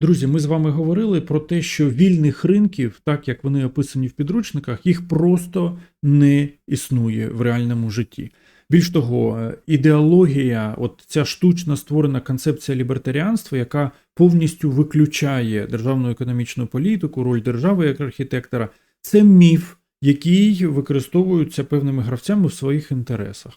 Друзі, ми з вами говорили про те, що вільних ринків, так як вони описані в підручниках, їх просто не існує в реальному житті. Більш того, е, ідеологія, от ця штучно створена концепція лібертаріанства, яка повністю виключає державну економічну політику, роль держави як архітектора, це міф, який використовується певними гравцями в своїх інтересах.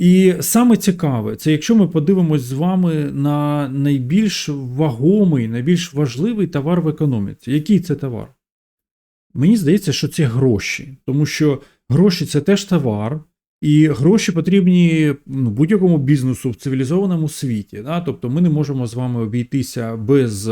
І саме цікаве, це якщо ми подивимось з вами на найбільш вагомий, найбільш важливий товар в економіці. Який це товар? Мені здається, що це гроші, тому що гроші це теж товар, і гроші потрібні ну, будь-якому бізнесу в цивілізованому світі. Да? Тобто ми не можемо з вами обійтися без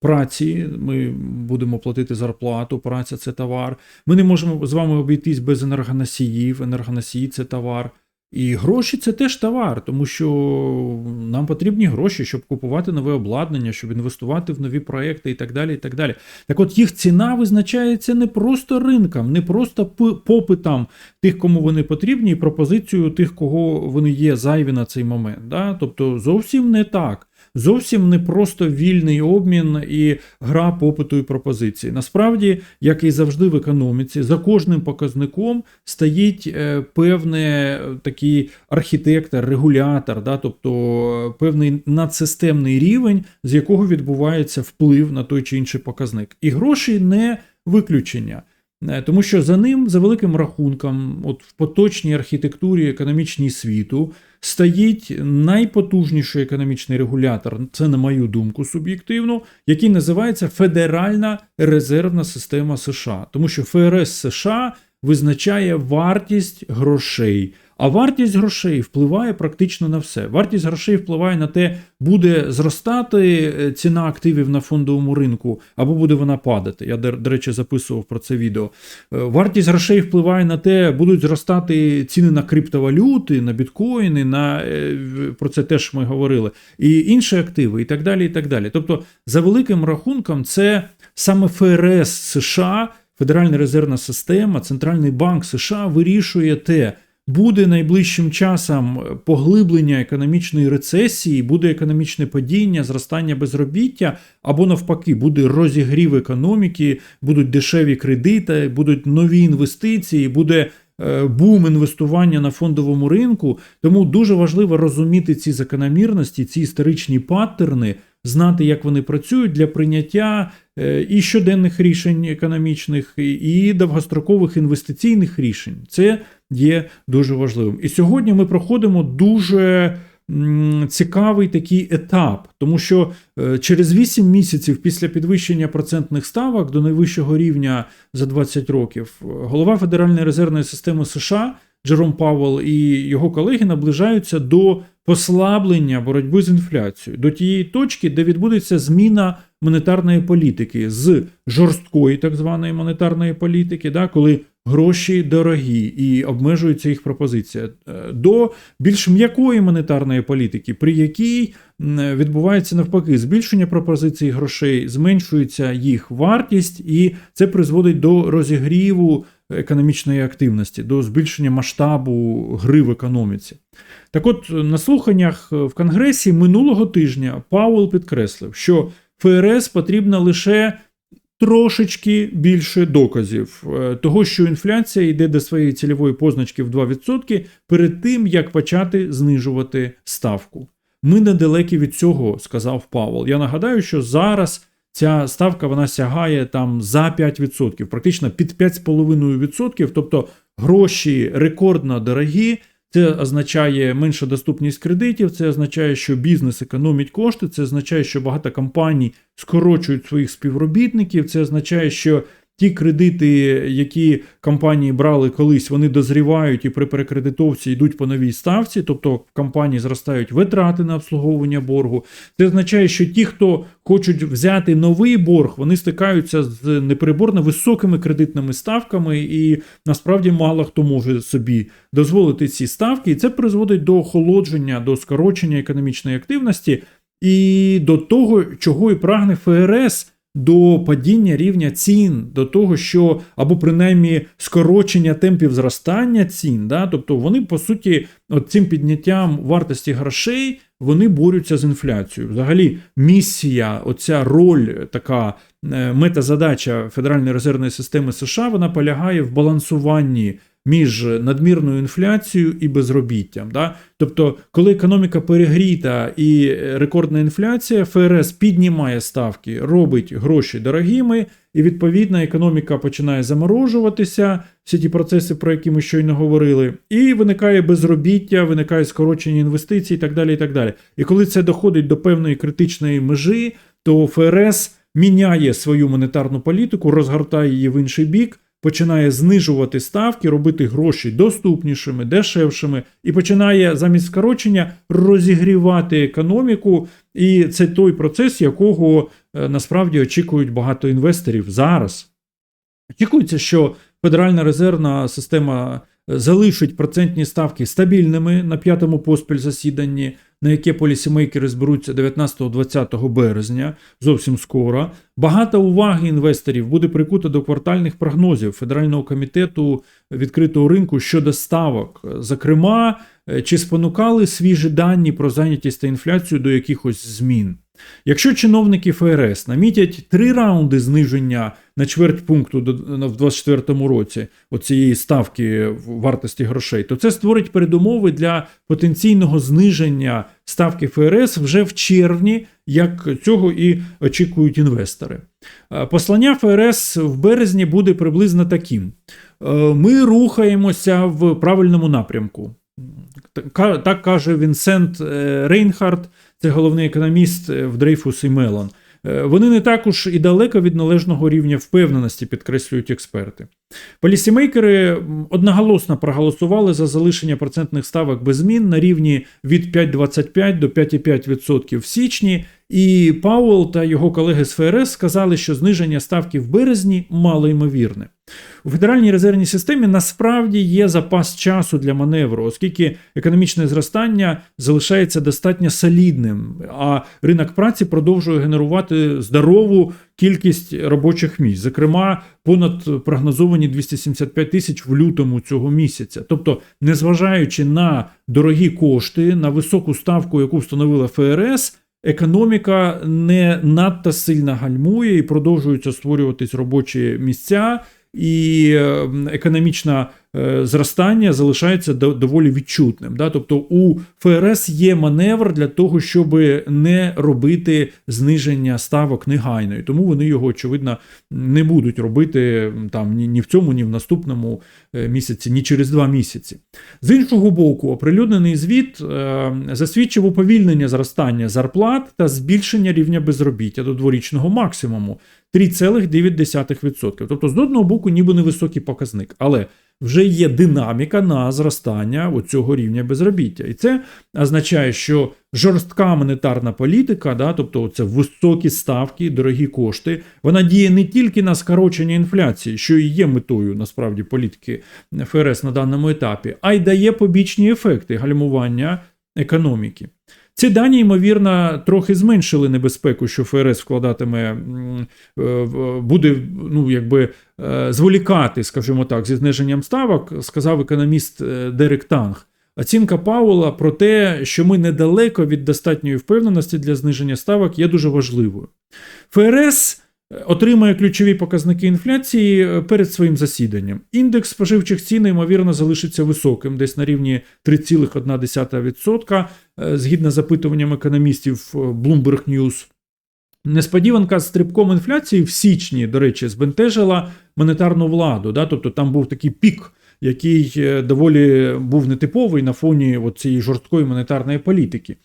праці, ми будемо платити зарплату, праця це товар. Ми не можемо з вами обійтись без енергоносіїв, енергоносії це товар. І гроші це теж товар, тому що нам потрібні гроші, щоб купувати нове обладнання, щоб інвестувати в нові проекти і так далі. і Так далі. Так от їх ціна визначається не просто ринком, не просто попитом тих, кому вони потрібні, і пропозицією тих, кого вони є зайві на цей момент. Да? Тобто зовсім не так. Зовсім не просто вільний обмін і гра попиту і пропозиції. Насправді, як і завжди в економіці, за кожним показником стоїть е, певний такий архітектор, регулятор, да, тобто е, певний надсистемний рівень, з якого відбувається вплив на той чи інший показник. І гроші не виключення. Е, Тому що за ним, за великим рахунком, от в поточній архітектурі економічній світу, стоїть найпотужніший економічний регулятор, це на мою думку суб'єктивно, який називається Федеральна резервна система США. Тому що ФРС США визначає вартість грошей. А вартість грошей впливає практично на все. Вартість грошей впливає на те, буде зростати е, ціна активів на фондовому ринку, або буде вона падати. Я, до речі, записував про це відео. Е, Вартість грошей впливає на те, будуть зростати ціни на криптовалюти, на біткоїни, на е, про це теж ми говорили, і інші активи, і так далі. і так далі. Тобто, за великим рахунком, це саме ФРС США, Федеральна резервна система, Центральний банк США вирішує те. Буде найближчим часом поглиблення економічної рецесії, буде економічне падіння, зростання безробіття, або навпаки, буде розігрів економіки, будуть дешеві кредити, будуть нові інвестиції, буде е, бум інвестування на фондовому ринку. Тому дуже важливо розуміти ці закономірності, ці історичні паттерни, знати, як вони працюють для прийняття е, і щоденних рішень економічних, і- і довгострокових інвестиційних рішень. Це є дуже важливим. І сьогодні ми проходимо дуже цікавий такий етап, тому що е, через 8 місяців після підвищення процентних ставок до найвищого рівня за 20 років е, голова Федеральної резервної системи США Джером Пауелл і його колеги наближаються до послаблення боротьби з інфляцією, до тієї точки, де відбудеться зміна монетарної політики з жорсткої так званої монетарної політики, да, коли гроші дорогі і обмежується їх пропозиція, е, до більш м'якої монетарної політики, при якій відбувається навпаки збільшення пропозиції грошей, зменшується їх вартість, і це призводить до розігріву економічної активності, до збільшення масштабу гри в економіці. Так от, на слуханнях в Конгресі минулого тижня Пауел підкреслив, що ФРС потрібно лише трошечки більше доказів е, того, що інфляція йде до своєї цільової позначки в 2% перед тим, як почати знижувати ставку. Ми недалекі від цього, сказав Павел. Я нагадаю, що зараз ця ставка вона сягає там за 5%, практично під 5,5%, тобто гроші рекордно дорогі. Це означає менша доступність кредитів, це означає, що бізнес економить кошти, це означає, що багато компаній скорочують своїх співробітників, це означає, що ті кредити, які компанії брали колись, вони дозрівають і при перекредитовці йдуть по новій ставці, тобто в компанії зростають витрати на обслуговування боргу. Це означає, що ті, хто хочуть взяти новий борг, вони стикаються з непереборно високими кредитними ставками, і насправді мало хто може собі дозволити ці ставки, і це призводить до охолодження, до скорочення економічної активності і до того, чого і прагне ФРС до падіння рівня цін, до того, що або принаймні скорочення темпів зростання цін. Да? Тобто вони, по суті, от цим підняттям вартості грошей вони борються з інфляцією. Взагалі, місія, оця роль, така е, метазадача Федеральної резервної системи США, вона полягає в балансуванні між надмірною інфляцією і безробіттям. Да? Тобто, коли економіка перегріта і рекордна інфляція, ФРС піднімає ставки, робить гроші дорогими, і відповідно економіка починає заморожуватися, всі ті процеси, про які ми щойно говорили, і виникає безробіття, виникає скорочення інвестицій і так далі. І так далі. І коли це доходить до певної критичної межі, то ФРС міняє свою монетарну політику, розгортає її в інший бік починає знижувати ставки, робити гроші доступнішими, дешевшими, і починає замість скорочення розігрівати економіку. І це той процес, якого е, насправді очікують багато інвесторів зараз. Очікується, що Федеральна резервна система залишить процентні ставки стабільними на п'ятому поспіль засіданні на яке полісімейкери зберуться 19-20 березня, зовсім скоро. Багато уваги інвесторів буде прикута до квартальних прогнозів Федерального комітету відкритого ринку щодо ставок. Зокрема, е, чи спонукали свіжі дані про зайнятість та інфляцію до якихось змін. Якщо чиновники ФРС намітять три раунди зниження на чверть пункту в 2024 році оцієї ставки вартості грошей, то це створить передумови для потенційного зниження ставки ФРС вже в червні, як цього і очікують інвестори. Послання ФРС в березні буде приблизно таким: е, ми рухаємося в правильному напрямку. Так каже Вінсент е, Рейнхард, це головний економіст е, в Дрейфус і Мелон. Е, вони не також і далеко від належного рівня впевненості, підкреслюють експерти. Полісімейкери одноголосно проголосували за залишення процентних ставок без змін на рівні від 5,25 до 5,5% в січні. І Пауел та його колеги з ФРС сказали, що зниження ставки в березні мало ймовірне. У Федеральній резервній системі насправді є запас часу для маневру, оскільки економічне зростання залишається достатньо солідним, а ринок праці продовжує генерувати здорову кількість робочих місць, зокрема, понад прогнозовані 275 тисяч в лютому цього місяця. Тобто, незважаючи на дорогі кошти, на високу ставку, яку встановила ФРС. Економіка не надто сильно гальмує і продовжуються створюватись робочі місця, і ем, економічна зростання залишається доволі відчутним. Да? Тобто у ФРС є маневр для того, щоб не робити зниження ставок негайно. І тому вони його, очевидно, не будуть робити там ні, ні в цьому, ні в наступному е, місяці, ні через два місяці. З іншого боку, оприлюднений звіт е, засвідчив уповільнення зростання зарплат та збільшення рівня безробіття до дворічного максимуму 3,9%. Тобто, з одного боку, ніби невисокий показник. Але вже є динаміка на зростання цього рівня безробіття. І це означає, що жорстка монетарна політика, да, тобто це високі ставки, дорогі кошти, вона діє не тільки на скорочення інфляції, що і є метою насправді політики ФРС на даному етапі, а й дає побічні ефекти гальмування економіки. Ці дані, ймовірно, трохи зменшили небезпеку, що ФРС вкладатиме, е, буде ну, якби, е, зволікати, скажімо так, зі зниженням ставок, сказав економіст е, Дерек Танг. Оцінка Паула про те, що ми недалеко від достатньої впевненості для зниження ставок, є дуже важливою. ФРС отримає ключові показники інфляції е, перед своїм засіданням. Індекс споживчих цін, ймовірно, залишиться високим, десь на рівні 3,1%, е, згідно з запитуванням економістів е, Bloomberg News. Несподіванка з стрибком інфляції в січні, до речі, збентежила монетарну владу. Да? Тобто там був такий пік, який доволі був нетиповий на фоні цієї жорсткої монетарної політики.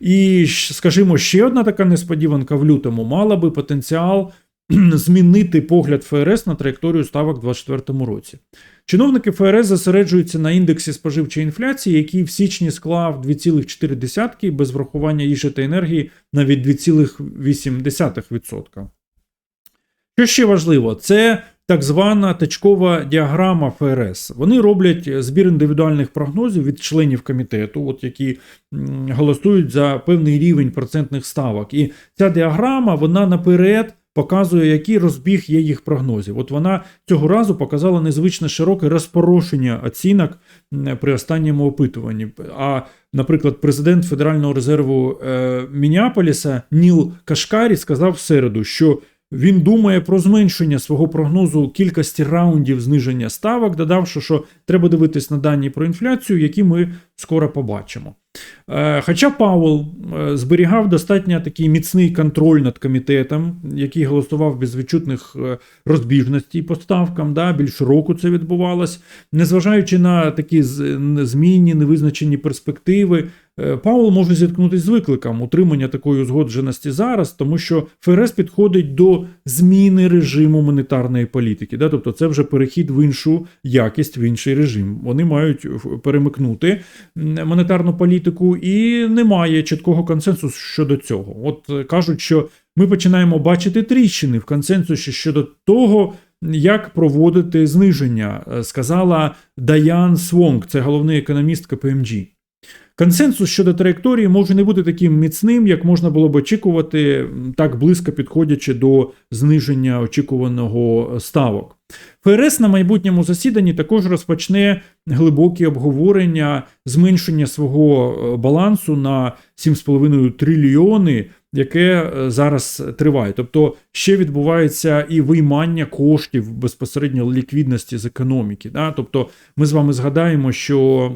І, скажімо, ще одна така несподіванка в лютому мала би потенціал змінити погляд ФРС на траєкторію ставок у 2024 році. Чиновники ФРС зосереджуються на індексі споживчої інфляції, який в січні склав 2,4 без врахування їжі та енергії навіть 2,8%. Що ще важливо, це так звана точкова діаграма ФРС. Вони роблять збір індивідуальних прогнозів від членів комітету, от які голосують за певний рівень процентних ставок. І ця діаграма вона наперед показує, який розбіг є їх прогнозів. От вона цього разу показала незвично широке розпорошення оцінок при останньому опитуванні. А, наприклад, президент Федерального резерву е, Мініаполіса Ніл Кашкарі сказав в середу, що він думає про зменшення свого прогнозу кількості раундів зниження ставок, додавши, що треба дивитись на дані про інфляцію, які ми скоро побачимо. Е, Хоча Пауел е, зберігав достатньо такий міцний контроль над комітетом, який голосував без відчутних е, розбіжностей по ставкам, да, більш року це відбувалось. Незважаючи на такі змінні, невизначені перспективи, е, може зіткнутися з викликом утримання такої узгодженості зараз, тому що ФРС підходить до зміни режиму монетарної політики. Да? Тобто це вже перехід в іншу якість, в інший режим. Вони мають перемикнути монетарну політику, і немає чіткого консенсусу щодо цього. От е, кажуть, що ми починаємо бачити тріщини в консенсусі щодо того, як проводити зниження, е, сказала Даян Свонг, це головний економіст КПМГ. Консенсус щодо траєкторії може не бути таким міцним, як можна було б очікувати, так близько підходячи до зниження очікуваного е, ставок. ФРС на майбутньому засіданні також розпочне глибокі обговорення зменшення свого е, балансу на 7,5 трильйони, яке е, зараз триває. Ну, ще відбувається і виймання коштів безпосередньо ліквідності з економіки. Да? Тобто, ми з вами згадаємо, що.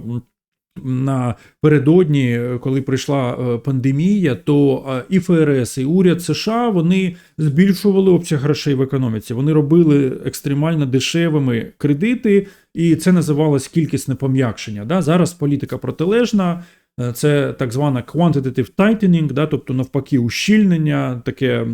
Напередодні, е, коли прийшла е, пандемія, то е, і ФРС, і уряд США вони збільшували обсяг грошей в економіці. Вони робили екстремально дешевими кредити, і це називалось кількісне пом'якшення. Да? Зараз політика протилежна. Е, Це так звана quantitative tightening, да, тобто навпаки, ущільнення, таке,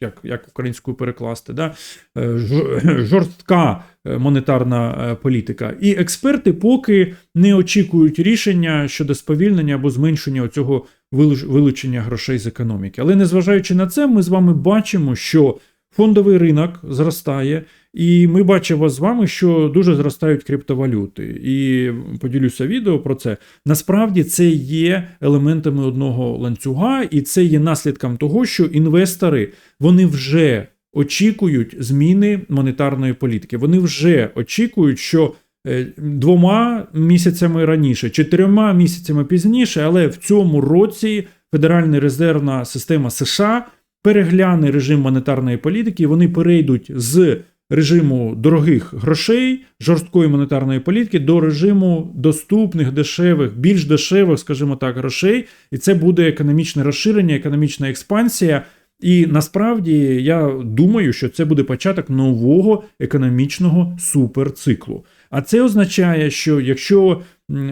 як, як українською перекласти, да, е, жорстка е, монетарна політика. І експерти поки не очікують рішення щодо сповільнення або зменшення цього вилучення грошей з економіки. Але незважаючи на це, ми з вами бачимо, що фондовий ринок зростає, і ми бачимо з вами, що дуже зростають криптовалюти. І поділюся відео про це. Насправді це є елементами одного ланцюга, і це є наслідком того, що інвестори вони вже очікують зміни монетарної політики. Вони вже очікують, що е, двома місяцями раніше, чи трьома місяцями пізніше, але в цьому році Федеральна резервна система США перегляне режим монетарної політики. і Вони перейдуть з режиму дорогих грошей, жорсткої монетарної політики до режиму доступних, дешевих, більш дешевих, скажімо так, грошей, і це буде економічне розширення, економічна експансія. І насправді я думаю, що це буде початок нового економічного суперциклу. А це означає, що якщо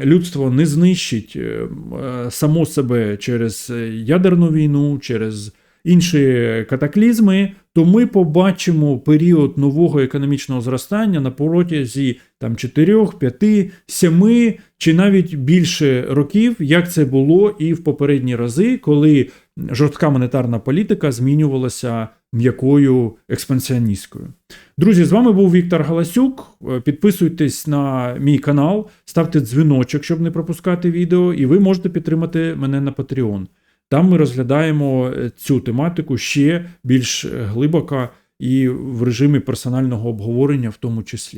людство не знищить е, е, само себе через ядерну війну, через інші катаклізми, то ми побачимо період нового економічного зростання на протязі там 4, 5, 7 чи навіть більше років, як це було і в попередні рази, коли жорстка монетарна політика змінювалася м'якою експансіоністкою. Друзі, з вами був Віктор Галасюк. Підписуйтесь на мій канал, ставте дзвіночок, щоб не пропускати відео, і ви можете підтримати мене на Patreon. Там ми розглядаємо е, цю тематику ще більш глибоко і в режимі персонального обговорення, в тому числі.